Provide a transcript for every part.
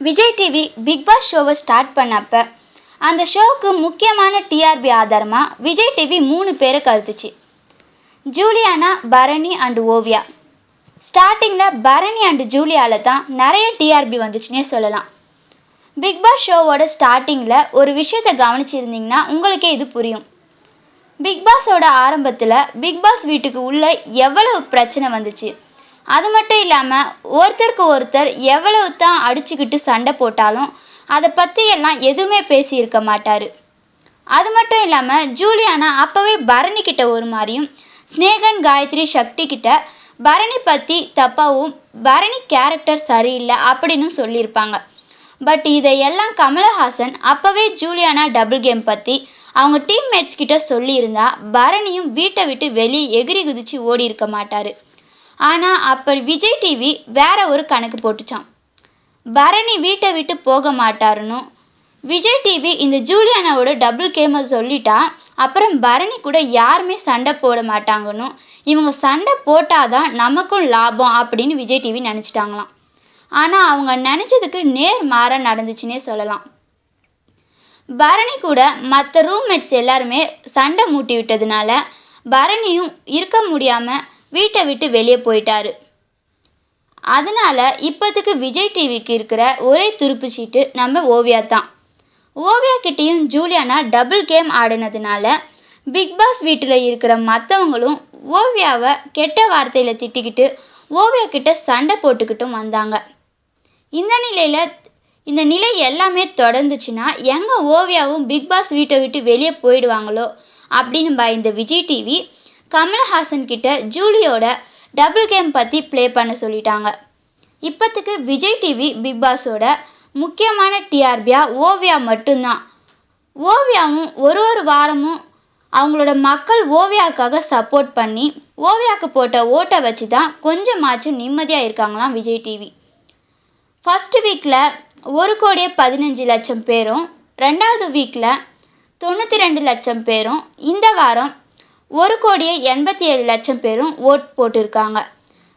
Vijay TV big pass ஷோவை start பண்ணப்ப அந்த ஷோவுக்கு முக்கியமான டிஆர்பி ஆதாரமாக விஜய் டிவி மூணு பேரை கருத்துச்சு ஜூலியானா பரணி அண்ட் ஓவியா. ஸ்டார்டிங்கில் பரணி அண்டு ஜூலியாவில் தான் நிறைய டிஆர்பி வந்துச்சுன்னே சொல்லலாம். பிக் பாஸ் ஷோவோட ஸ்டார்டிங்கில் ஒரு விஷயத்தை கவனிச்சிருந்தீங்கன்னா உங்களுக்கே இது புரியும். பிக் பாஸோட ஆரம்பத்தில் பிக் பாஸ் வீட்டுக்கு உள்ள எவ்வளவு பிரச்சனை வந்துச்சு? அது மட்டும் இல்லாமல் ஒருத்தருக்கு ஒருத்தர் எவ்வளவு தான் அடிச்சுக்கிட்டு சண்டை போட்டாலும் அதை பற்றி எல்லாம் எதுவுமே பேசியிருக்க மாட்டார். அது மட்டும் இல்லாமல் ஜூலியானா அப்போவே பரணி கிட்ட ஒரு மாதிரியும் ஸ்னேகன் காயத்ரி சக்தி கிட்ட பரணி பற்றி தப்பாவும் பரணி கேரக்டர் சரியில்லை அப்படின்னு சொல்லியிருப்பாங்க. பட் இதையெல்லாம் கமலஹாசன் அப்போவே ஜூலியானா டபுள் கேம் பற்றி அவங்க டீம்மேட்ஸ் கிட்ட சொல்லியிருந்தா பரணியும் வீட்டை விட்டு வெளியே எகிரி குதிச்சு ஓடி இருக்க மாட்டாரு. ஆனால் அப்போ விஜய் டிவி வேற ஒரு கணக்கு போட்டுச்சான் பரணி வீட்டை விட்டு போக மாட்டாருன்னு. விஜய் டிவி இந்த ஜூலியானாவோட டபுள் கேமை சொல்லிட்டா அப்புறம் பரணி கூட யாருமே சண்டை போட மாட்டாங்கன்னு. இவங்க சண்டை போட்டாதான் நமக்கும் லாபம் அப்படின்னு விஜய் டிவி நினச்சிட்டாங்களாம். ஆனால் அவங்க நினச்சதுக்கு நேர் மாற நடந்துச்சுன்னே சொல்லலாம். பரணி கூட மற்ற ரூம்மேட்ஸ் எல்லாருமே சண்டை மூட்டி விட்டதுனால பரணியும் இருக்க முடியாமல் வீட்டை விட்டு வெளியே போயிட்டாரு. அதனால இப்போதைக்கு விஜய் டிவிக்கு இருக்கிற ஒரே துருப்பு சீட்டு நம்ம ஓவியா தான். ஓவியா கிட்டேயும் ஜூலியானா டபுள் கேம் ஆடினதுனால பிக் பாஸ் வீட்டில் இருக்கிற மற்றவங்களும் ஓவியாவை கெட்ட வார்த்தையில் திட்டிக்கிட்டு ஓவியா கிட்ட சண்டை போட்டுக்கிட்டும் வந்தாங்க. இந்த நிலையில் இந்த நிலை எல்லாமே தொடர்ந்துச்சுன்னா எங்கே ஓவியாவும் பிக் பாஸ் வீட்டை விட்டு வெளியே போயிடுவாங்களோ அப்படின்னு பயந்த விஜய் டிவி கமலஹாசன் கிட்ட ஜூலியோட டபுள் கேம் பற்றி ப்ளே பண்ண சொல்லிட்டாங்க. இப்போத்துக்கு விஜய் டிவி பிக் பாஸோட முக்கியமான டிஆர்பியா ஓவியா மட்டும்தான். ஓவியாவும் ஒரு ஒரு வாரமும் அவங்களோட மக்கள் ஓவியாவுக்காக சப்போர்ட் பண்ணி ஓவியாவுக்கு போட்ட ஓட்டை வச்சு தான் கொஞ்சமாச்சும் நிம்மதியாக இருக்காங்களாம் விஜய் டிவி ஃபர்ஸ்ட் வீக்கில் ஒரு கோடியே பதினஞ்சு லட்சம் பேரும் ரெண்டாவது வீக்கில் தொண்ணூற்றி ரெண்டு லட்சம் பேரும் இந்த வாரம் ஒரு கோடியே எண்பத்தி ஏழு லட்சம் பேரும் ஓட் போட்டிருக்காங்க.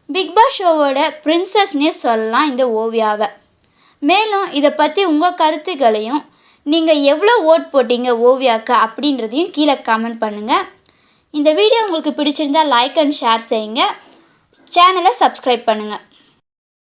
பிக் பாஸ் ஷோவோட பிரின்சஸ்னே சொல்லலாம் இந்த ஓவியாவை. மேலும் இதை பற்றி உங்கள் கருத்துக்களையும் நீங்கள் எவ்வளோ ஓட் போட்டீங்க ஓவியாக்கு அப்படின்றதையும் கீழே கமெண்ட் பண்ணுங்கள் இந்த வீடியோ உங்களுக்கு பிடிச்சிருந்தா லைக் அண்ட் ஷேர் செய்யுங்க. சேனலை சப்ஸ்கிரைப் பண்ணுங்கள்